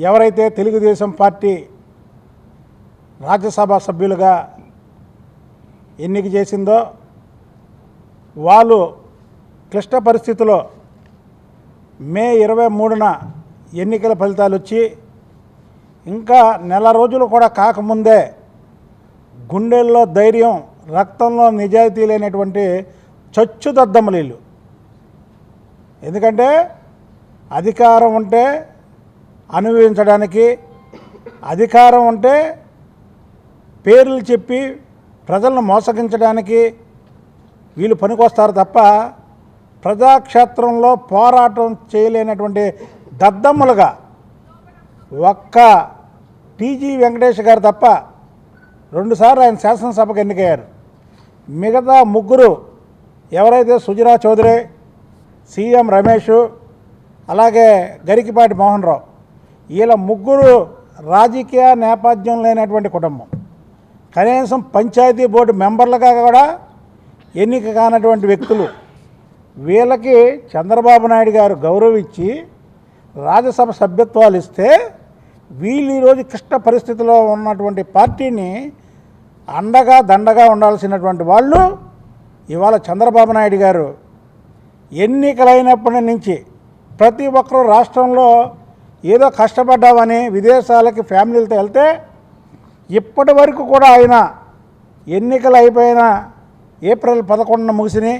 ఎవరైతే తెలుగుదేశం పార్టీ రాజ్యసభ సభ్యులుగా ఎన్నిక చేసిందో వాళ్ళు క్లిష్ట పరిస్థితిలో మే ఇరవై మూడున ఎన్నికల ఫలితాలు వచ్చి ఇంకా నెల రోజులు కూడా కాకముందే గుండెల్లో ధైర్యం రక్తంలో నిజాయితీ లేనటువంటి చచ్చు ఎందుకంటే అధికారం ఉంటే అనుభవించడానికి అధికారం ఉంటే పేర్లు చెప్పి ప్రజలను మోసగించడానికి వీళ్ళు పనికొస్తారు తప్ప ప్రజాక్షేత్రంలో పోరాటం చేయలేనటువంటి దద్దమ్మలుగా ఒక్క టీజీ వెంకటేష్ గారు తప్ప రెండుసార్లు ఆయన శాసనసభకు ఎన్నికయ్యారు. మిగతా ముగ్గురు ఎవరైతే సుజనా చౌదరి సీఎం రమేష్ అలాగే గరికిపాటి మోహన్ రావు వీళ్ళ ముగ్గురు రాజకీయ నేపథ్యం లేనటువంటి కుటుంబం. కనీసం పంచాయతీ బోర్డు మెంబర్లుగా కూడా ఎన్నిక కానటువంటి వ్యక్తులు. వీళ్ళకి చంద్రబాబు నాయుడు గారు గౌరవించి రాజ్యసభ సభ్యత్వాలు ఇస్తే వీళ్ళు ఈరోజు క్లిష్ట పరిస్థితిలో ఉన్నటువంటి పార్టీని అండగా దండగా ఉండాల్సినటువంటి వాళ్ళు ఇవాళ చంద్రబాబు నాయుడు గారు. ఎన్నికలైనప్పటి నుంచి ప్రతి ఒక్కరూ రాష్ట్రంలో ఏదో కష్టపడ్డామని విదేశాలకి ఫ్యామిలీలతో వెళ్తే ఇప్పటి వరకు కూడా ఆయన ఎన్నికలు అయిపోయిన ఏప్రిల్ పదకొండున ముగిసినాయి.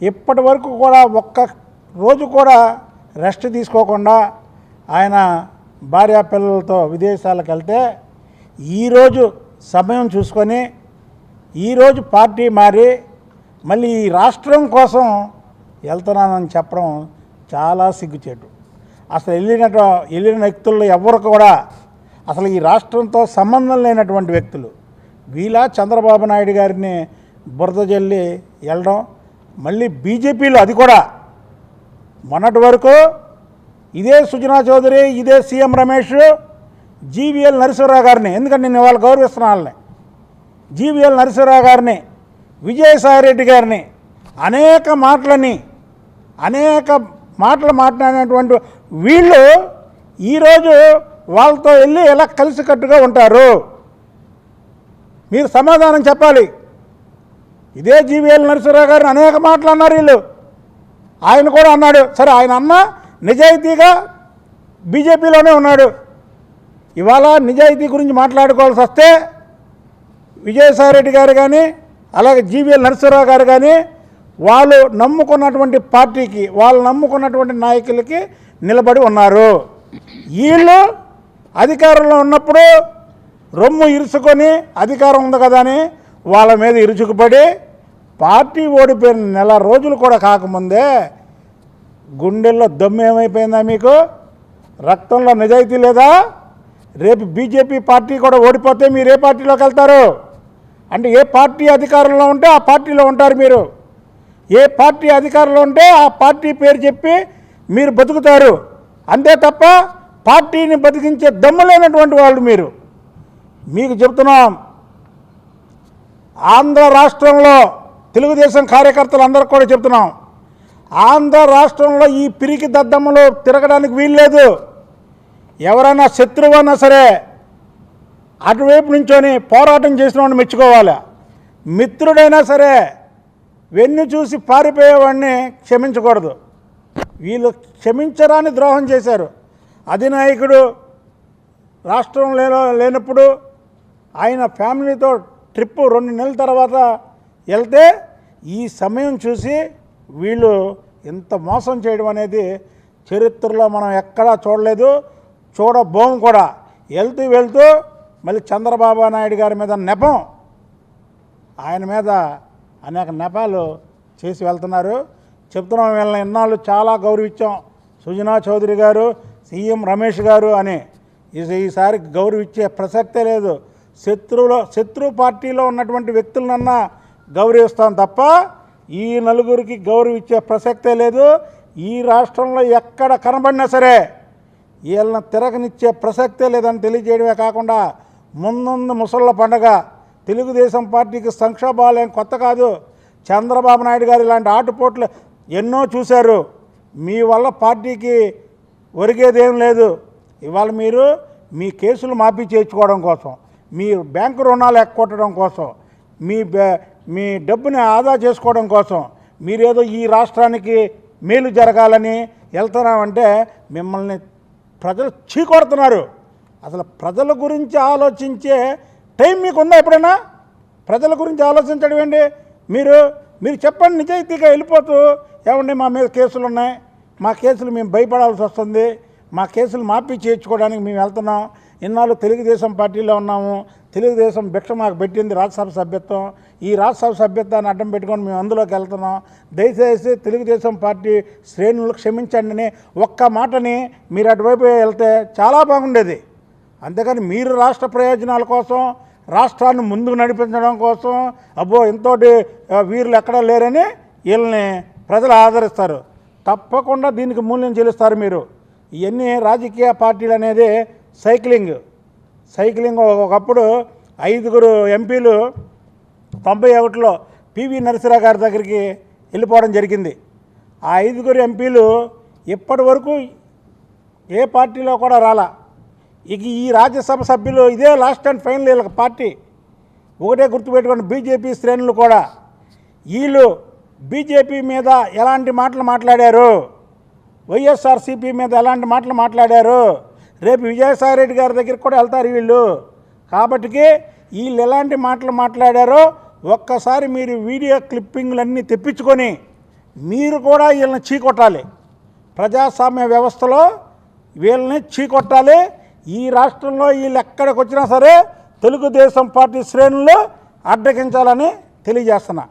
ఇప్పటి వరకు కూడా ఒక్క రోజు కూడా రెస్ట్ తీసుకోకుండా ఆయన భార్యా పిల్లలతో విదేశాలకు వెళ్తే ఈరోజు సమయం చూసుకొని ఈరోజు పార్టీ మారి మళ్ళీ ఈ రాష్ట్రం కోసం వెళ్తున్నానని చెప్పడం చాలా సిగ్గుచేటు. అసలు వెళ్ళినట్టు వెళ్ళిన వ్యక్తుల్లో ఎవరు కూడా అసలు ఈ రాష్ట్రంతో సంబంధం లేనటువంటి వ్యక్తులు. వీలా చంద్రబాబు నాయుడు గారిని బురద జల్లి వెళ్ళడం. మళ్ళీ బీజేపీలో అది కూడా. మొన్నటి వరకు ఇదే సుజనా చౌదరి ఇదే సీఎం రమేష్ జీవీఎల్ నరసింహరావు గారిని ఎందుకంటే నేను వాళ్ళు గౌరవిస్తున్నా వాళ్ళని జీవీఎల్ నరసింహరావు గారిని విజయసాయిరెడ్డి గారిని అనేక మాటలని అనేక మాటలు మాట్లాడినటువంటి వీళ్ళు ఈరోజు వాళ్ళతో వెళ్ళి ఎలా కలిసికట్టుగా ఉంటారు? మీరు సమాధానం చెప్పాలి. ఇదే జీవీఎల్ నరసింహరావు గారిని అనేక మాటలు అన్నారు వీళ్ళు. ఆయన కూడా అన్నాడు సరే ఆయన అన్న నిజాయితీగా బీజేపీలోనే ఉన్నాడు. ఇవాళ నిజాయితీ గురించి మాట్లాడుకోవాల్సి వస్తే విజయసాయిరెడ్డి గారు కానీ అలాగే జీవీఎల్ నరసింహరావు గారు కానీ వాళ్ళు నమ్ముకున్నటువంటి పార్టీకి వాళ్ళు నమ్ముకున్నటువంటి నాయకులకి నిలబడి ఉన్నారు. వీళ్ళు అధికారంలో ఉన్నప్పుడు రొమ్ము ఇరుచుకొని అధికారం ఉంది కదా అని వాళ్ళ మీద ఇరుచుకుపడి పార్టీ ఓడిపోయిన నెల రోజులు కూడా కాకముందే గుండెల్లో దమ్ము ఏమైపోయిందా మీకు? రక్తంలో నిజాయితీ లేదా? రేపు బీజేపీ పార్టీ కూడా ఓడిపోతే మీరు ఏ పార్టీలోకి వెళ్తారు? అంటే ఏ పార్టీ అధికారంలో ఉంటే ఆ పార్టీలో ఉంటారు మీరు. ఏ పార్టీ అధికారంలో ఉంటే ఆ పార్టీ పేరు చెప్పి మీరు బతుకుతారు. అంతే తప్ప పార్టీని బతికించే దమ్ము లేనటువంటి వాళ్ళు మీరు. మీకు చెప్తున్నాం ఆంధ్ర రాష్ట్రంలో తెలుగుదేశం కార్యకర్తలు అందరు కూడా చెప్తున్నాం ఆంధ్ర రాష్ట్రంలో ఈ పిరికి దద్దమ్మలు తిరగడానికి వీల్లేదు ఎవరైనా శత్రువైనా సరే అటువైపు నుంచొని పోరాటం చేసిన వాడిని మెచ్చుకోవాలి. మిత్రుడైనా సరే వెన్ను చూసి పారిపోయేవాడిని క్షమించకూడదు. వీళ్ళు క్షమించరాని ద్రోహం చేశారు. అధినాయకుడు రాష్ట్రం లేనో లేనప్పుడు ఆయన ఫ్యామిలీతో ట్రిప్ రెండు నెలల తర్వాత వెళ్తే ఈ సమయం చూసి వీళ్ళు ఇంత మోసం చేయడం అనేది చరిత్రలో మనం ఎక్కడా చూడలేదు. చూడబోం కూడా. వెళ్తూ వెళ్తూ మళ్ళీ చంద్రబాబు నాయుడు గారి మీద నెపం. ఆయన మీద అనేక నెపాలు చేసి వెళ్తున్నారు. చెప్తున్నాం వీళ్ళని ఇన్నాళ్ళు చాలా గౌరవించాం. సుజనా చౌదరి గారు సీఎం రమేష్ గారు అని ఈసారి గౌరవించే ప్రసక్తే లేదు. శత్రువులో శత్రు పార్టీలో ఉన్నటువంటి వ్యక్తులనన్నా గౌరవిస్తాం తప్ప ఈ నలుగురికి గౌరవించే ప్రసక్తే లేదు. ఈ రాష్ట్రంలో ఎక్కడ కనబడినా సరే వీళ్ళని తిరగనిచ్చే ప్రసక్తే లేదని తెలియజేయడమే కాకుండా ముందుంది ముసళ్ళ పండగ. తెలుగుదేశం పార్టీకి సంక్షోభాలేం కొత్త కాదు. చంద్రబాబు నాయుడు గారు ఇలాంటి ఆటుపోట్లు ఎన్నో చూశారు. మీ వల్ల పార్టీకి ఒరిగేదేం లేదు. ఇవాళ మీరు మీ కేసులు మాఫీ చేయించుకోవడం కోసం మీ బ్యాంకు రుణాలు ఎక్కొట్టడం కోసం మీ మీ డబ్బుని ఆదా చేసుకోవడం కోసం మీరేదో ఈ రాష్ట్రానికి మేలు జరగాలని వెళ్తున్నామంటే మిమ్మల్ని ప్రజలు చీకొడుతున్నారు. అసలు ప్రజల గురించి ఆలోచించే టైం మీకు ఉందా ఎప్పుడైనా? ప్రజల గురించి ఆలోచించడం ఏంటి? మీరు మీరు చెప్పండి నిజాయితీగా వెళ్ళిపోతూ ఏమండి మా మీద కేసులు ఉన్నాయి మా కేసులు మేము భయపడాల్సి వస్తుంది మా కేసులు మాఫీ చేయించుకోవడానికి మేము వెళ్తున్నాం ఇన్నాళ్ళు తెలుగుదేశం పార్టీలో ఉన్నాము తెలుగుదేశం భిక్ష మాకు పెట్టింది రాజ్యసభ సభ్యత్వం ఈ రాజ్యసభ సభ్యత్వాన్ని అడ్డం పెట్టుకొని మేము అందులోకి వెళ్తున్నాం. దయచేసి తెలుగుదేశం పార్టీ శ్రేణులు క్షమించండి అని ఒక్క మాటని మీరు అటువైపు వెళ్తే చాలా బాగుండేది. అంతేకాని మీరు రాష్ట్ర ప్రయోజనాల కోసం రాష్ట్రాన్ని ముందుకు నడిపించడం కోసం అబ్బో ఇంతోటి వీరులు ఎక్కడా లేరని వీళ్ళని ప్రజలు ఆదరిస్తారు. తప్పకుండా దీనికి మూల్యం చెల్లిస్తారు మీరు. ఇవన్నీ రాజకీయ పార్టీలు అనేది సైక్లింగ్. సైక్లింగ్ ఒకప్పుడు ఐదుగురు ఎంపీలు తొంభై ఒకటిలో పివి నరసిరావు గారి దగ్గరికి వెళ్ళిపోవడం జరిగింది. ఆ ఐదుగురు ఎంపీలు ఇప్పటి వరకు ఏ పార్టీలో కూడా రాలా. ఇక ఈ రాజ్యసభ సభ్యులు ఇదే లాస్ట్ అండ్ ఫైనల్ వీళ్ళకి పార్టీ. ఒకటే గుర్తుపెట్టుకున్న బీజేపీ శ్రేణులు కూడా. వీళ్ళు బీజేపీ మీద ఎలాంటి మాటలు మాట్లాడారు? వైఎస్ఆర్సీపీ మీద ఎలాంటి మాటలు మాట్లాడారు? రేపు విజయసాయి రెడ్డి గారి దగ్గరికి కూడా వెళ్తారు వీళ్ళు. కాబట్టికి వీళ్ళు ఎలాంటి మాటలు మాట్లాడారో ఒక్కసారి మీరు వీడియో క్లిప్పింగ్లన్నీ తెప్పించుకొని మీరు కూడా వీళ్ళని చీకొట్టాలి. ప్రజాస్వామ్య వ్యవస్థలో వీళ్ళని చీకొట్టాలి. ఈ రాష్ట్రంలో వీళ్ళు ఎక్కడికి వచ్చినా సరే తెలుగుదేశం పార్టీ శ్రేణుల్లో అడ్డగించాలని తెలియజేస్తున్నా.